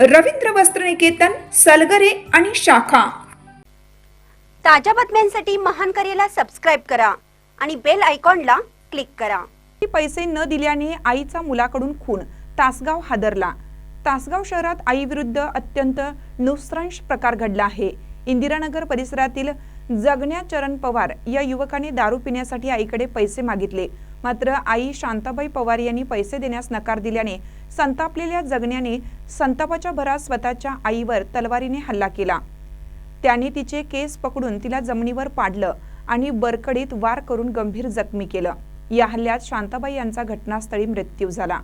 रवींद्र वस्त्रनिकेतन सलगरे आणि शाखा. ताज्या बातम्यांसाठी महान करेला सबस्क्राईब करा आणि बेल आयकॉनला क्लिक करा. पैसे न दिल्याने आईचा मुलाकडून खून तासगाव हादरला. तासगाव शहरात आईविरुद्ध अत्यंत नुसरांश प्रकार घडला आहे. इंदिरानगर परिसरातील जगण्या चरण पवार या युवकाने दारू पिण्यासाठी आईकडे पैसे मागितले. मात्र आई शांताबाई पवार यांनी पैसे देण्यास नकार दिल्याने संतापलेल्या जगण्याने संतापाच्या भरात स्वतःच्या आईवर तलवारीने हल्ला केला. त्याने तिचे केस पकडून तिला जमिनीवर पाडलं आणि बरकडीत वार करून गंभीर जखमी केलं. या हल्ल्यात शांताबाई यांचा घटनास्थळी मृत्यू झाला.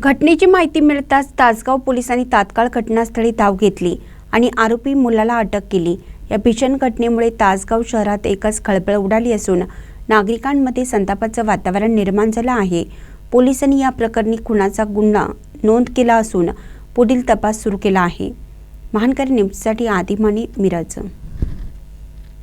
घटनेची माहिती मिळताच तासगाव पोलिसांनी तात्काळ घटनास्थळी धाव घेतली आणि आरोपी मुलाला अटक केली. या भीषण घटनेमुळे तासगाव शहरात एकच खळबळ उडाली असून नागरिकांमध्ये संतापाचं वातावरण निर्माण झालं आहे. पोलिसांनी या प्रकरणी खुनाचा गुन्हा नोंद केला असून पुढील तपास सुरू केला आहे. महानकर न्यूजसाठी आदिमानी मिराज.